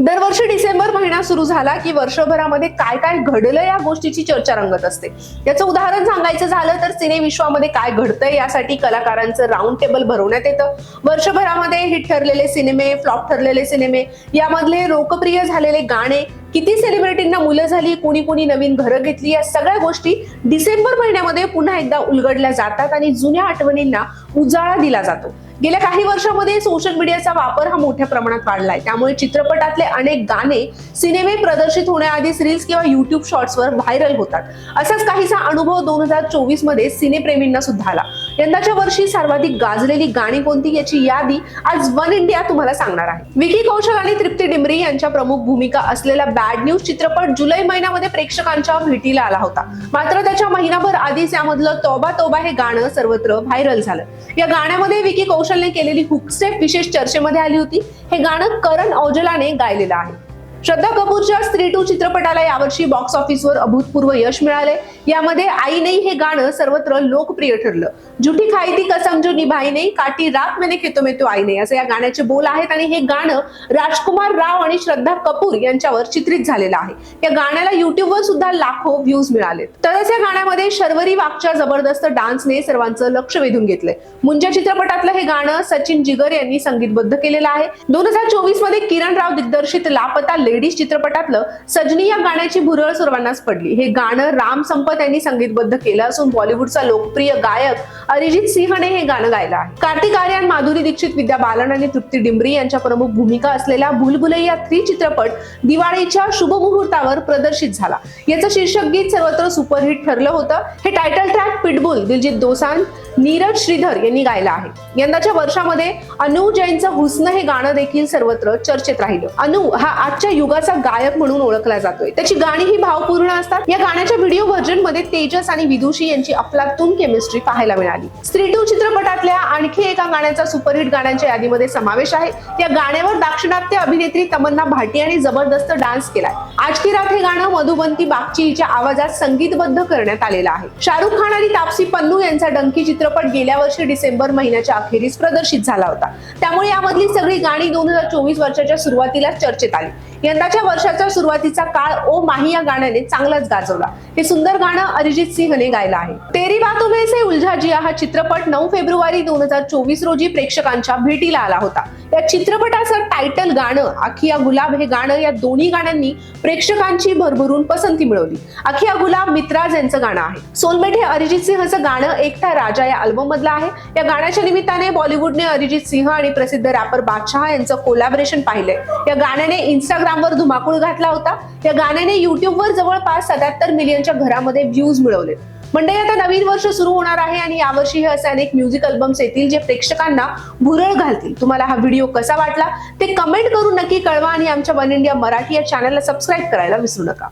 दरवर्षी डिसेंबर महिना सुरू झाला की वर्षभरामध्ये काय काय घडलं या गोष्टीची चर्चा रंगत असते. याचं उदाहरण सांगायचं झालं तर सिने विश्वामध्ये काय घडतंय यासाठी कलाकारांचं राऊंड टेबल भरवण्यात येतं. वर्षभरामध्ये हिट ठरलेले सिनेमे फ्लॉप ठरलेले सिनेमे यामधले लोकप्रिय झालेले गाणे किती सेलिब्रिटींना मुलं झाली कुणी कुणी नवीन घरं घेतली या सगळ्या गोष्टी डिसेंबर महिन्यामध्ये पुन्हा एकदा उलगडल्या जातात आणि जुन्या आठवणींना उजाळा दिला जातो. गेल्या काही वर्षामध्ये सोशल मीडियाचा वापर हा मोठ्या प्रमाणात वाढलाय. त्यामुळे चित्रपटातले अनेक गाणे सिनेमे प्रदर्शित होण्याआधीच रील्स किंवा युट्यूब शॉर्ट्सवर व्हायरल होतात. असाच काहीसा अनुभव दोन हजार चोवीसमध्ये सिनेप्रेमींना सुद्धा आला. यंदाच्या वर्षी सर्वाधिक गाजलेली गाणी कोणती याची यादी आज वन इंडिया तुम्हाला सांगणार आहे. विकी कौशल आणि तृप्ती डिमरी यांच्या प्रमुख भूमिका असलेला बॅड न्यूज चित्रपट जुलै महिन्यामध्ये प्रेक्षकांच्या भेटीला आला होता. मात्र त्याच्या महिनाभर आधीच यामधलं तोबा तोबा हे गाणं सर्वत्र व्हायरल झालं. या गाण्यामध्ये विकी कौशलने केलेली हुकस्टेप विशेष चर्चेमध्ये आली होती. हे गाणं करण औजलाने गायलेलं आहे. श्रद्धा कपूरच्या स्त्री टू चित्रपटाला यावर्षी बॉक्स ऑफिसवर अभूतपूर्व यश मिळाले यामध्ये आई नाही हे गाणं सर्वत्र लोकप्रिय ठरलं. जुठी खाई ती कसम जो निभाई नाही काटी रात मेने खेतो में तो आई नाही. असं या गाण्याचे बोल आहेत आणि हे गाणं राजकुमार राव आणि श्रद्धा कपूर यांच्यावर चित्रित झालेलं आहे. या गाण्याला युट्यूबवर सुद्धा लाखो व्ह्यूज मिळाले तरच या गाण्यामध्ये शर्वरी वागच्या जबरदस्त डान्सने सर्वांचं लक्ष वेधून घेतलंय. मुंजा चित्रपटातलं हे गाणं सचिन जिगर यांनी संगीतबद्ध केलेलं आहे. दोन हजार चोवीसमध्ये किरण राव दिग्दर्शित लापता लेडीज चित्रपटातलं सजनी या गाण्याची भुरळ सर्वांनाच पडली. हे गाणं राम संपत यांनी संगीतबद्ध केलं असून बॉलिवूडचा लोकप्रिय गायक अरिजित सिंहने हे गाणं गायलं आहे. कार्तिक आर्यन माधुरी दीक्षित विद्या बालन आणि तृप्ती डिंबरी यांच्या प्रमुख भूमिका असलेला या थ्री चित्रपट दिवाळीच्या शुभ मुहूर्तावर प्रदर्शित झाला. याचं शीर्षक गीत सर्वत्र सुपरहिट ठरलं होतं. हे title track Pitbull Diljit Dosanjh Neeraj Shridhar यांनी गायलं आहे. यंदाच्या वर्षामध्ये अनु जैनचं हुस्न हे गाणं देखील सर्वत्र चर्चेत राहिलं. अनु हा आजच्या युगाचा गायक म्हणून ओळखला जातोय. त्याची गाणी ही भावपूर्ण असतात. या गाण्याच्या व्हिडिओ व्हर्जनमध्ये तेजस आणि विदुषी यांची अफलातून केमिस्ट्री पाहायला मिळाली. स्त्री टू चित्रपटातल्या आणखी एका गाण्याचा सुपरहिट गाण्यांच्या यादीमध्ये समावेश आहे. या गाण्यावर दाक्षिणात्य अभिनेत्री तमन्ना भाटी आणि जबरदस्त डान्स केलाय. आज की रात हे गाणं मधुबंती बागची हिच्या आवाजात संगीतबद्ध करण्यात आलेलं आहे. शाहरुख खान आणि तापसी पन्नू यांचा डंकी चित्रपट गेल्या वर्षी डिसेंबर महिन्याच्या अखेरीस प्रदर्शित झाला होता. त्यामुळे यामधली सगळी गाणी दोन हजार चोवीस वर्षाच्या सुरुवातीला चर्चेत आली. यंदाच्या वर्षाच्या सुरुवातीचा काळ ओ माही या गाण्याने चांगलाच गाजवला. हे सुंदर गाणं अरिजित सिंहने गायलं आहे. तेरी बातुमे से उलझा जिया हा चित्रपट नऊ फेब्रुवारी दोन हजार चोवीस रोजी प्रेक्षकांच्या भेटीला आला होता. त्या चित्रपटाचं टायटल गाणं अखिया गुलाब हे गाणं या दोन्ही गाण्यांनी प्रेक्षकांची भरभरून पसंती मिळवली. अखिया गुलाब मित्राज यांचं गाणं आहे. सोलमेट हे अरिजित सिंहचं गाणं एकटा राजा या अल्बम मधलं आहे. या गाण्याच्या निमित्ताने बॉलिवूडने अरिजित सिंह आणि प्रसिद्ध रॅपर बादशाह यांचं कोलॅबरेशन पाहिलंय. या गाण्याने इंस्टाग्रामवर धुमाकूळ घातला होता. या गाण्याने युट्यूबवर जवळपास सत्याहत्तर मिलियनच्या घरामध्ये व्ह्यूज मिळवले म्हणजे आता नवीन वर्ष सुरू होणार आहे आणि यावर्षी हे असे अनेक म्युझिक अल्बम्स येतील जे प्रेक्षकांना भुरळ घालतील. तुम्हाला हा व्हिडिओ कसा वाटला ते कमेंट करून नक्की कळवा आणि आमच्या वन इंडिया मराठी या चॅनलला सबस्क्राईब करायला विसरू नका.